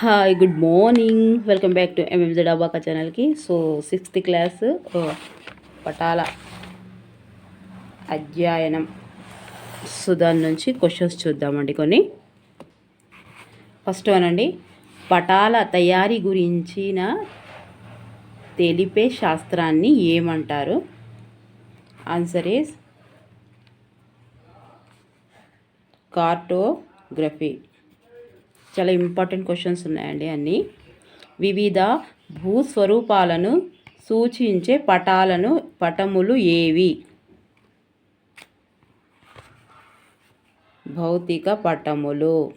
Hi good morning welcome back to MMZ abaca ఛానల్కి so sixth class పటాల అధ్యయనం so దాని నుంచి క్వశ్చన్స్ చూద్దామండి కొన్ని. ఫస్ట్ వన్ అండి పటాల తయారీ గురించిన తెలిపే శాస్త్రాన్ని ఏమంటారు? ఆన్సర్ ఈస్ కార్టోగ్రఫీ చాలా ఇంపార్టెంట్ క్వశ్చన్స్ ఉన్నాయండి అన్నీ. వివిధ భూస్వరూపాలను సూచించే పటాలను పటములు ఏవి? భౌతిక పటములు.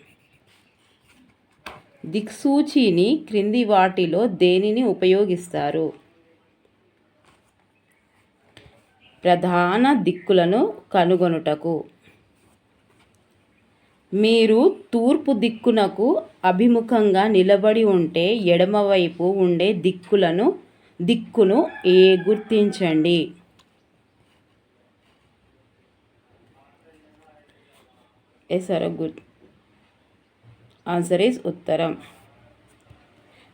దిక్సూచిని క్రింది వాటిలో దేనిని ఉపయోగిస్తారు? ప్రధాన దిక్కులను కనుగొనుటకు. మీరు తూర్పు దిక్కునకు అభిముఖంగా నిలబడి ఉంటే ఎడమవైపు ఉండే దిక్కులను దిక్కును ఏ గుర్తించండి ఎసర గుడ్ ఆన్సర్ ఈజ్ ఉత్తరం.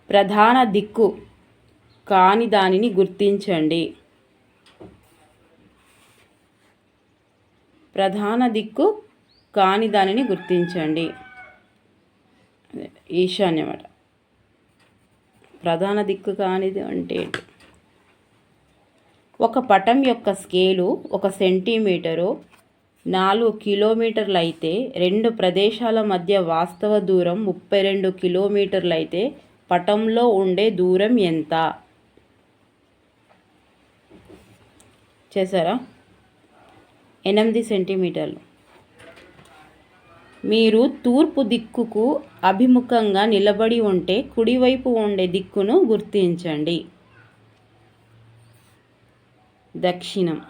ప్రధాన దిక్కు కాని దానిని గుర్తించండి. ప్రధాన దిక్కు కాని దానిని గుర్తించండి. ఈశాన్యమాట ప్రధాన దిక్కు కానిది అంటే ఒక పటం యొక్క స్కేలు ఒక సెంటీమీటరు నాలుగు కిలోమీటర్లు అయితే రెండు ప్రదేశాల మధ్య వాస్తవ దూరం ముప్పై రెండు కిలోమీటర్లు అయితే పటంలో ఉండే దూరం ఎంత? చేశారా? ఎనిమిది సెంటీమీటర్లు. మీరు తూర్పు దిక్కుకు అభిముఖంగా నిలబడి ఉంటే కుడివైపు ఉండే దిక్కును గుర్తించండి. దక్షిణం.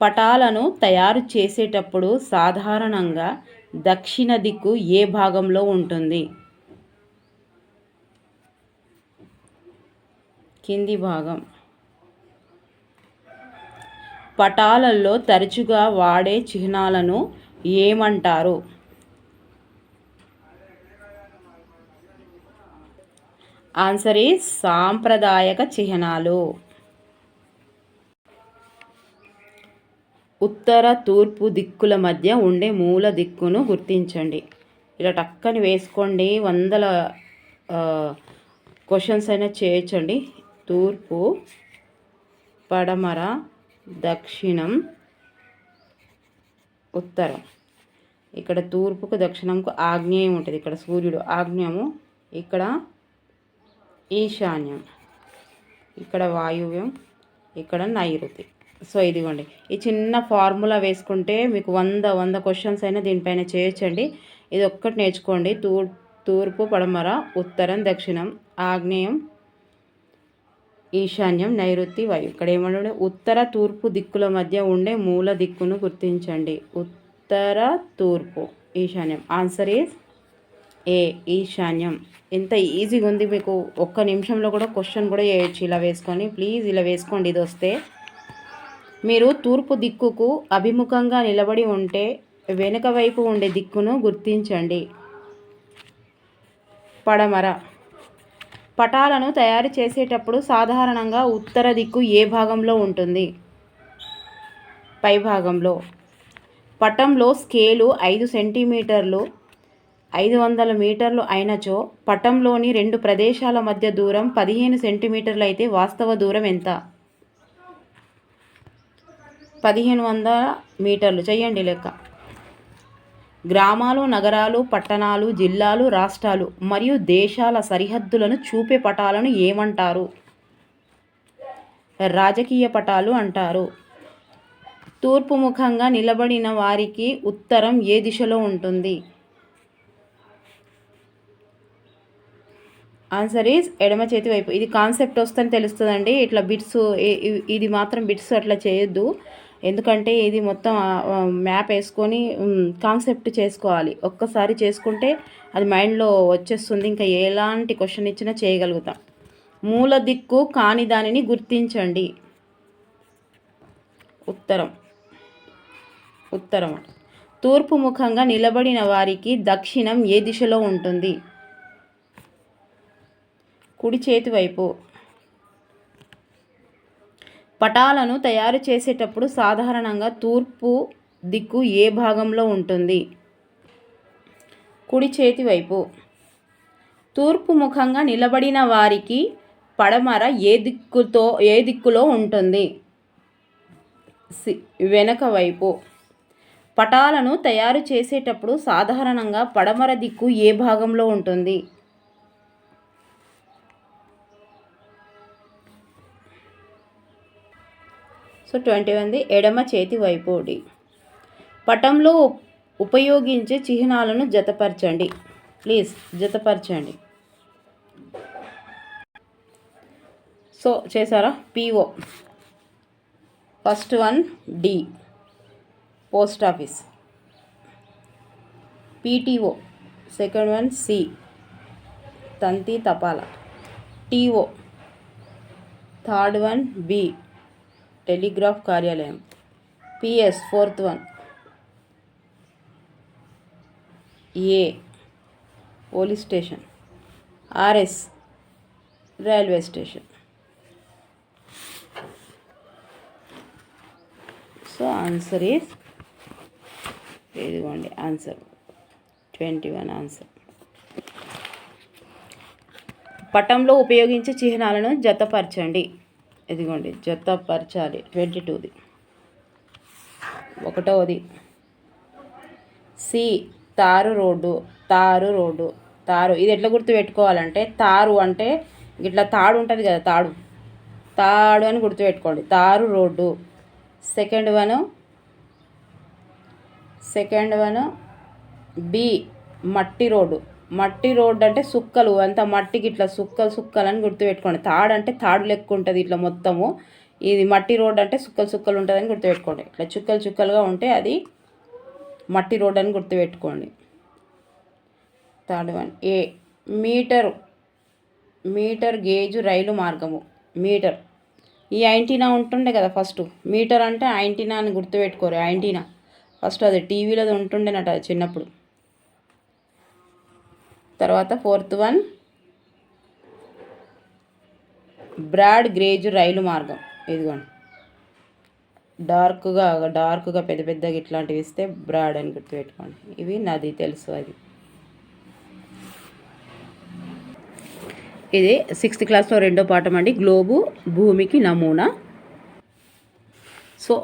పటాలను తయారు చేసేటప్పుడు సాధారణంగా దక్షిణ దిక్కు ఏ భాగంలో ఉంటుంది? కింది భాగం. పటాలల్లో తరచుగా వాడే చిహ్నాలను ఏమంటారు? ఆన్సర్ ఈ సాంప్రదాయక చిహ్నాలు. ఉత్తర తూర్పు దిక్కుల మధ్య ఉండే మూల దిక్కును గుర్తించండి. ఇలా టక్కని వేసుకోండి. వందల క్వశ్చన్స్ అయినా చేయొచ్చండి. తూర్పు పడమర దక్షిణం ఉత్తరం. ఇక్కడ తూర్పుకు దక్షిణంకు ఆగ్నేయం ఉంటుంది. ఇక్కడ సూర్యుడు ఆగ్నేయము ఇక్కడ ఈశాన్యం. ఇక్కడ వాయువ్యం ఇక్కడ నైరుతి. సో ఇదిగోండి. ఈ చిన్న ఫార్ములా వేసుకుంటే మీకు వంద వంద క్వశ్చన్స్ అయినా దీనిపైన చేయొచ్చండి ఇది ఒక్కటి నేర్చుకోండి తూర్పు పడమర ఉత్తరం దక్షిణం ఆగ్నేయం ఈశాన్యం నైరుతి వాయు. ఇక్కడ ఏమన్నాడు ఉత్తర తూర్పు దిక్కుల మధ్య ఉండే మూల దిక్కును గుర్తించండి. ఉత్తర తూర్పు ఈశాన్యం. ఆన్సర్ ఈజ్ ఏ ఈశాన్యం. ఎంత ఈజీగా ఉంది మీకు. ఒక్క నిమిషంలో కూడా క్వశ్చన్ కూడా చేయొచ్చు. ఇలా వేసుకొని ప్లీజ్ ఇలా వేసుకోండి. ఇది వస్తే మీరు తూర్పు దిక్కుకు అభిముఖంగా నిలబడి ఉంటే వెనుక వైపు ఉండే దిక్కును గుర్తించండి. పడమర. పటాలను తయారు చేసేటప్పుడు సాధారణంగా ఉత్తర దిక్కు ఏ భాగంలో ఉంటుంది? పై భాగంలో. పటంలో స్కేలు ఐదు సెంటీమీటర్లు ఐదు వందల మీటర్లు అయినచో పటంలోని రెండు ప్రదేశాల మధ్య దూరం పదిహేను సెంటీమీటర్లు అయితే వాస్తవ దూరం ఎంత? పదిహేను వందల మీటర్లు. చెయ్యండి లెక్క. గ్రామాలు నగరాలు పట్టణాలు జిల్లాలు రాష్ట్రాలు మరియు దేశాల సరిహద్దులను చూపే పటాలను ఏమంటారు? రాజకీయ పటాలు అంటారు. తూర్పు ముఖంగా నిలబడిన వారికి ఉత్తరం ఏ దిశలో ఉంటుంది? ఆన్సర్ ఈజ్ ఎడమ చేతి వైపు. ఇది కాన్సెప్ట్ వస్తుందని తెలుస్తుందండి. ఇట్లా బిట్స్ ఇది మాత్రం బిట్స్ అట్లా చేయొద్దు. ఎందుకంటే ఇది మొత్తం మ్యాప్ వేసుకొని కాన్సెప్ట్ చేసుకోవాలి. ఒక్కసారి చేసుకుంటే అది మైండ్లో వచ్చేస్తుంది. ఇంకా ఎలాంటి క్వశ్చన్ ఇచ్చినా చేయగలుగుతాం. మూల దిక్కు కాని దానిని గుర్తించండి. ఉత్తరం. ఉత్తరం. తూర్పు ముఖంగా నిలబడిన వారికి దక్షిణం ఏ దిశలో ఉంటుంది? కుడి చేతి వైపు. పటాలను తయారు చేసేటప్పుడు సాధారణంగా తూర్పు దిక్కు ఏ భాగంలో ఉంటుంది? కుడి చేతి వైపు. తూర్పు ముఖంగా నిలబడిన వారికి పడమర ఏ దిక్కుతో ఏ దిక్కులో ఉంటుంది? వెనక వైపు. పటాలను తయారు చేసేటప్పుడు సాధారణంగా పడమర దిక్కు ఏ భాగంలో ఉంటుంది? సో ట్వంటీ వన్ది ఎడమ చేతి వైపు పటంలో ఉపయోగించే చిహ్నాలను జతపరచండి. ప్లీజ్ జతపరచండి. సో చేశారా? PO first one D. Post office. PTO second one C. తంతి తపాల. TO third one B. Telegraph కార్యాలయం. PS fourth one. A. Police station. RS railway station. So answer is ఇదిగోండి ఆన్సర్. Twenty one answer. పటంలో ఉపయోగించే చిహ్నాలను జతపరచండి. ఇదిగోండి జతపరచాలి twenty టూది ఒకటవది సి తారు రోడ్డు తారు రోడ్డు తారు. ఇది ఎట్లా గుర్తు పెట్టుకోవాలంటే తారు అంటే ఇట్లా తాడు ఉంటుంది కదా తాడు. తాడు అని గుర్తుపెట్టుకోండి తారు road. Second one second one B మట్టి రోడ్డు. మట్టి రోడ్డు అంటే సుక్కలు అంత మట్టికి ఇట్లా సుక్కలు సుక్కలు అని గుర్తుపెట్టుకోండి. తాడు అంటే తాడు లెక్క ఉంటుంది ఇట్లా మొత్తము. ఇది మట్టి రోడ్డు అంటే సుక్కలు సుక్కలు ఉంటుందని గుర్తుపెట్టుకోండి. ఇట్లా చుక్కలు చుక్కలుగా ఉంటే అది మట్టి రోడ్డు అని గుర్తుపెట్టుకోండి. Third one A metre metre gauge rail మార్గము. మీటర్. ఈ ఐంటీనా ఉంటుండే కదా ఫస్ట్. మీటర్ అంటే ఐంటీనా అని గుర్తుపెట్టుకోరు ఐంటీనా ఫస్ట్ అది టీవీలో అది ఉంటుండేనట చిన్నప్పుడు. తర్వాత fourth one. Broad gauge rail మార్గం. ఇదిగోండి. డార్క్గా డార్క్గా పెద్ద పెద్దగా ఇట్లాంటివి ఇస్తే బ్రాడ్ అని గుర్తుపెట్టుకోండి. ఇవి నది తెలుసు అది. ఇది సిక్స్త్ క్లాస్లో రెండో పాఠం అండి. గ్లోబు భూమికి నమూనా. సో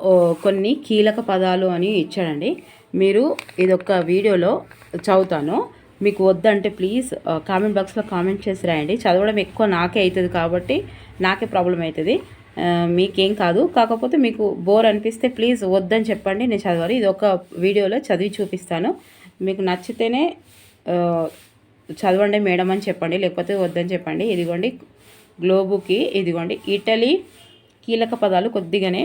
కొన్ని కీలక పదాలు అని ఇచ్చాడండి. మీరు ఇదొక వీడియోలో చదువుతాను. మీకు వద్దంటే ప్లీజ్ కామెంట్ బాక్స్లో కామెంట్ చేసి రాయండి. చదవడం ఎక్కువ నాకే అవుతుంది కాబట్టి నాకే ప్రాబ్లం అవుతుంది uh, మీకేం కాదు. కాకపోతే మీకు బోర్ అనిపిస్తే ప్లీజ్ వద్దని చెప్పండి. నేను చదవాలి. ఇది ఒక వీడియోలో చదివి చూపిస్తాను. మీకు నచ్చితేనే uh, చదవండి మేడం అని చెప్పండి. లేకపోతే వద్దని చెప్పండి. ఇదిగోండి గ్లోబుకి ఇదిగోండి. ఇటలీ కీలక పదాలు కొద్దిగానే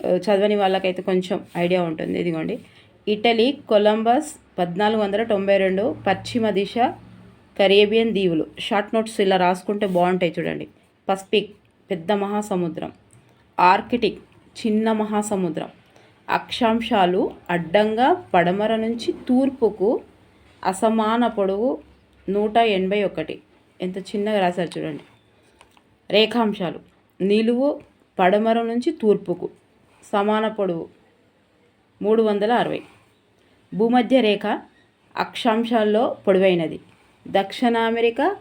uh, చదవని వాళ్ళకైతే కొంచెం ఐడియా ఉంటుంది. ఇదిగోండి ఇటలీ కొలంబస్ పద్నాలుగు వందల తొంభై రెండు పశ్చిమ దిశ కరేబియన్ దీవులు. షార్ట్ నోట్స్ ఇలా రాసుకుంటే బాగుంటాయి చూడండి. పసిఫిక్ పెద్ద మహాసముద్రం. ఆర్కిటిక్ చిన్న మహాసముద్రం. అక్షాంశాలు అడ్డంగా పడమర నుంచి తూర్పుకు అసమాన పొడవు నూట ఎనభై ఒకటి. ఎంత చిన్నగా రాశారు చూడండి. రేఖాంశాలు. నిలువు పడమర నుంచి తూర్పుకు. సమాన పొడవు మూడు వందల అరవై. భూమధ్య రేఖ అక్షాంశాల్లో పొడవైనది. దక్షిణ అమెరికా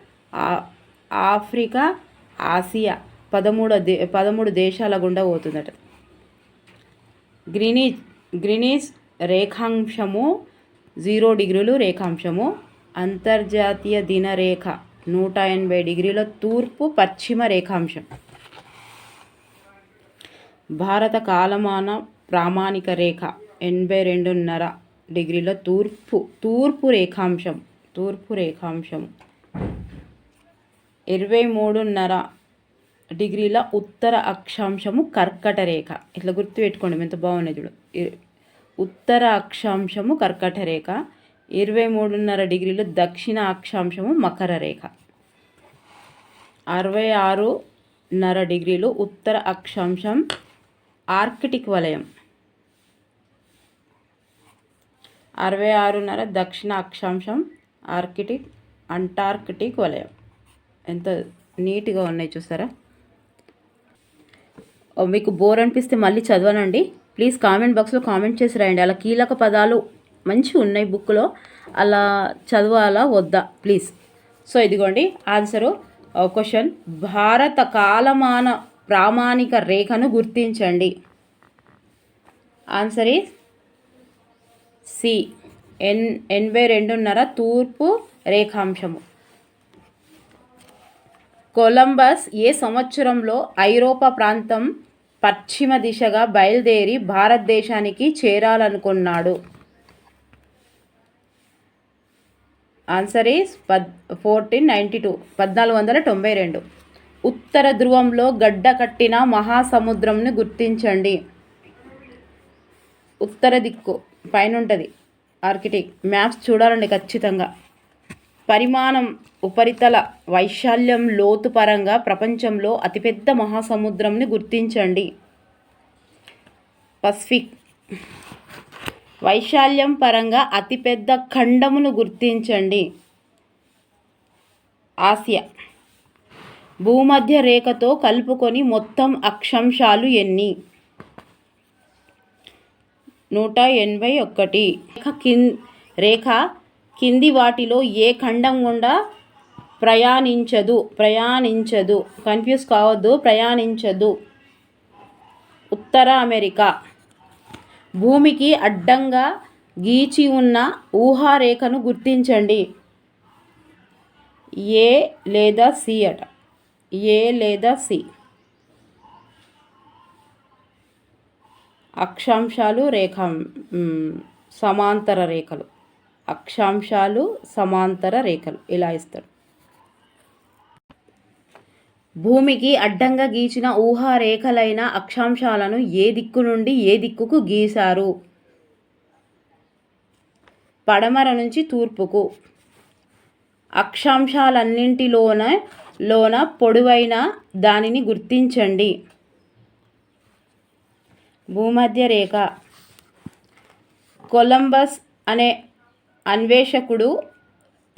ఆఫ్రికా ఆసియా పదమూడు దే పదమూడు దేశాల గుండా పోతుందట. గ్రీనీజ్ గ్రీనీజ్ రేఖాంశము జీరో డిగ్రీలు రేఖాంశము. అంతర్జాతీయ దినరేఖ నూట ఎనభై డిగ్రీల తూర్పు పశ్చిమ రేఖాంశం. భారత కాలమాన ప్రామాణిక రేఖ ఎనభై రెండున్నర డిగ్రీల తూర్పు తూర్పు రేఖాంశం తూర్పు రేఖాంశం. ఇరవై మూడున్నర డిగ్రీల ఉత్తర అక్షాంశము కర్కట రేఖ. ఇట్లా గుర్తుపెట్టుకోండి ఎంత బాగున్నాయి చూడు. ఉత్తర అక్షాంశము కర్కట రేఖ ఇరవై మూడున్నర డిగ్రీలు దక్షిణ అక్షాంశము మకర రేఖ. అరవై ఆరున్నర డిగ్రీలు ఉత్తర అక్షాంశం ఆర్కిటిక్ వలయం. అరవై ఆరున్నర దక్షిణ అక్షాంశం ఆర్కిటిక్ అంటార్కిటిక్ వలయం. ఎంత నీట్గా ఉన్నాయి చూసారా? మీకు బోర్ అనిపిస్తే మళ్ళీ చదవనండి. ప్లీజ్ కామెంట్ బాక్స్లో కామెంట్ చేసి రాయండి. అలా కీలక పదాలు మంచి ఉన్నాయి బుక్లో. అలా చదవాలా వద్దా? ప్లీజ్. సో ఇదిగోండి. Answer question. భారత కాలమాన ప్రామాణిక రేఖను గుర్తించండి. Answer is C. ఎన్ ఎనభై రెండున్నర తూర్పు రేఖాంశము. కొలంబస్ ఏ సంవత్సరంలో ఐరోపా ప్రాంతం పశ్చిమ దిశగా బయలుదేరి భారతదేశానికి చేరాలనుకున్నాడు? ఆన్సర్ ఈస్ పద్ ఫోర్టీన్ నైంటీ టూ పద్నాలుగు వందల తొంభై రెండు. ఉత్తర ధ్రువంలో గడ్డ కట్టిన మహాసముద్రంను గుర్తించండి. ఉత్తర దిక్కు పైన ఉంటుంది ఆర్కిటెక్ట్ మ్యాప్స్ చూడాలండి ఖచ్చితంగా. పరిమాణం ఉపరితల వైశాల్యం లోతు పరంగా ప్రపంచంలో అతిపెద్ద మహాసముద్రంని గుర్తించండి. పసిఫిక్ వైశాల్యం పరంగా అతిపెద్ద ఖండమును గుర్తించండి. ఆసియా భూమధ్య రేఖతో కలుపుకొని మొత్తం అక్షాంశాలు ఎన్ని? నూట ఎనభై ఒకటి. రేఖ కిన్ రేఖ కింది వాటిలో ఏ ఖండం గుండా ప్రయాణించదు ప్రయాణించదు. కన్ఫ్యూజ్ కావద్దు ప్రయాణించదు. ఉత్తర అమెరికా. భూమికి అడ్డంగా గీచి ఉన్న ఊహారేఖను గుర్తించండి. ఏ లేదా సి అట. ఏ లేదా సి. అక్షాంశాలు రేఖ సమాంతర రేఖలు. అక్షాంశాలు సమాంతర రేఖలు. ఇలా ఇస్తాడు. భూమికి అడ్డంగా గీచిన ఊహా రేఖలైన అక్షాంశాలను ఏ దిక్కు నుండి ఏ దిక్కుకు గీశారు? పడమర నుంచి తూర్పుకు. అక్షాంశాలన్నింటిలోన లోన పొడవైన దానిని గుర్తించండి. భూమధ్య రేఖ కొలంబస్ అనే అన్వేషకుడు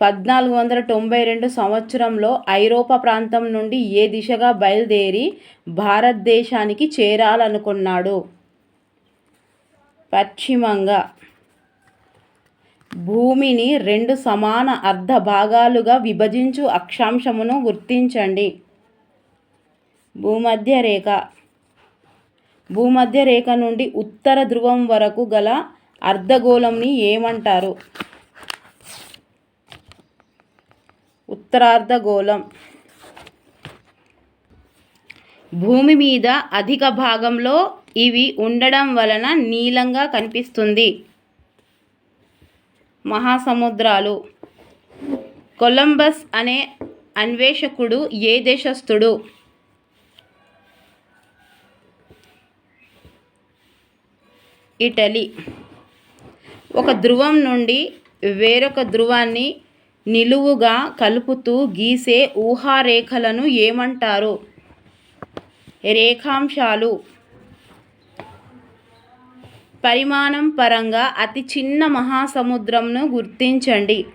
పద్నాలుగు వందల తొంభై రెండు సంవత్సరంలో ఐరోపా ప్రాంతం నుండి ఏ దిశగా బయలుదేరి భారతదేశానికి చేరాలనుకున్నాడు? పశ్చిమంగా. భూమిని రెండు సమాన అర్ధ భాగాలుగా విభజించు అక్షాంశమును గుర్తించండి. భూమధ్య రేఖ భూమధ్య రేఖ నుండి ఉత్తర ధ్రువం వరకు గల అర్ధగోళంని ఏమంటారు? ఉత్తరార్ధగోళం. భూమి మీద అధిక భాగంలో ఇవి ఉండడం వలన నీలంగా కనిపిస్తుంది. మహాసముద్రాలు. కొలంబస్ అనే అన్వేషకుడు ఏ దేశస్థుడు? ఇటలీ. ఒక ధ్రువం నుండి వేరొక ధ్రువాన్ని నిలువుగా కలుపుతూ గీసే ఊహారేఖలను ఏమంటారు? రేఖాంశాలు. పరిమాణం పరంగా అతి చిన్న మహాసముద్రంను గుర్తించండి.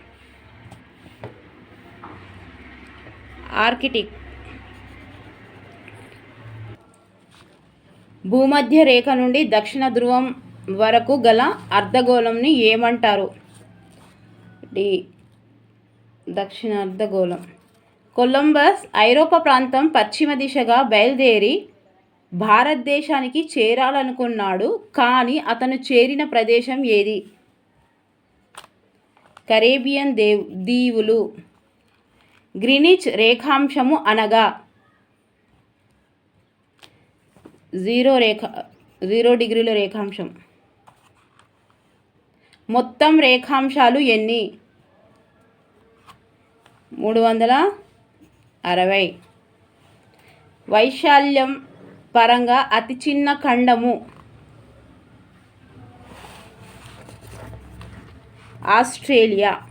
ఆర్కిటిక్. భూమధ్య రేఖ నుండి దక్షిణ ధ్రువం వరకు గల అర్ధగోళంని ఏమంటారు? డి. దక్షిణ అర్ధగోళం కొలంబస్ ఐరోపా ప్రాంతం పశ్చిమ దిశగా బయలుదేరి భారతదేశానికి చేరాలనుకున్నాడు కానీ అతను చేరిన ప్రదేశం ఏది? కరేబియన్ దేవ్ దీవులు. గ్రీనిచ్ రేఖాంశము అనగా జీరో రేఖ జీరో డిగ్రీల రేఖాంశం. మొత్తం రేఖాంశాలు ఎన్ని? మూడు వందల అరవై. వైశాల్యం పరంగా అతి చిన్న ఖండము. ఆస్ట్రేలియా.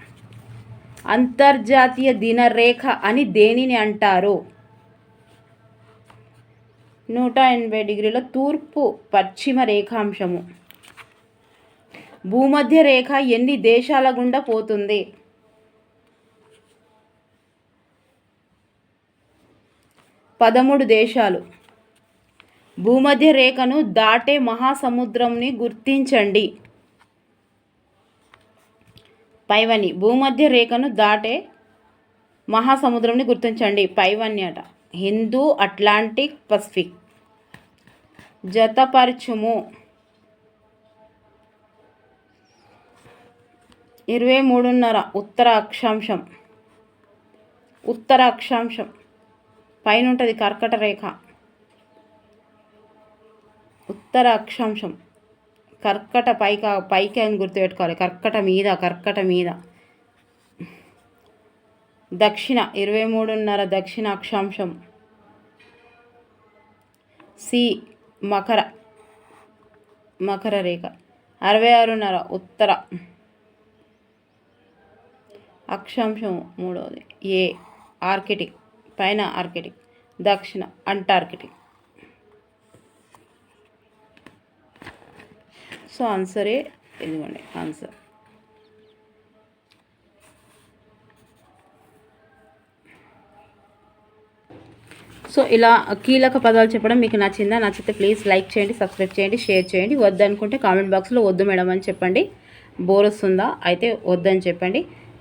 అంతర్జాతీయ దినరేఖ అని దేనిని అంటారు? నూట ఎనభై డిగ్రీల తూర్పు పశ్చిమ రేఖాంశము. భూమధ్య రేఖ ఎన్ని దేశాల గుండా పోతుంది? పదమూడు దేశాలు. భూమధ్య రేఖను దాటే మహాసముద్రంని గుర్తించండి. పైవని భూమధ్య రేఖను దాటే మహాసముద్రంని గుర్తించండి. పైవని అట. Hindu Atlantic Pacific. జతపరచుము ఇరవై మూడున్నర ఉత్తర అక్షాంశం ఉత్తర అక్షాంశం పైన ఉంటుంది కర్కట రేఖ. ఉత్తర అక్షాంశం కర్కట పైక పైకి అని గుర్తుపెట్టుకోవాలి. కర్కట మీద కర్కట మీద. దక్షిణ ఇరవై మూడున్నర దక్షిణ అక్షాంశం సి మకర. మకర రేఖ. అరవై ఆరున్నర ఉత్తర. అక్షాంశం మూడవది ఏ ఆర్కిటిక్. పైన ఆర్కిటిక్. దక్షిణ అంటార్కిటిక్. సో ఆన్సరే ఇదిగోండి ఆన్సర్. సో ఇలా కీలక పదాలు చెప్పడం మీకు నచ్చిందా? నచ్చితే ప్లీజ్ లైక్ చేయండి సబ్స్క్రైబ్ చేయండి షేర్ చేయండి. వద్దనుకుంటే కామెంట్ బాక్స్లో వద్దు మేడం అని చెప్పండి. బోర్ వస్తుందా? అయితే వద్దని చెప్పండి.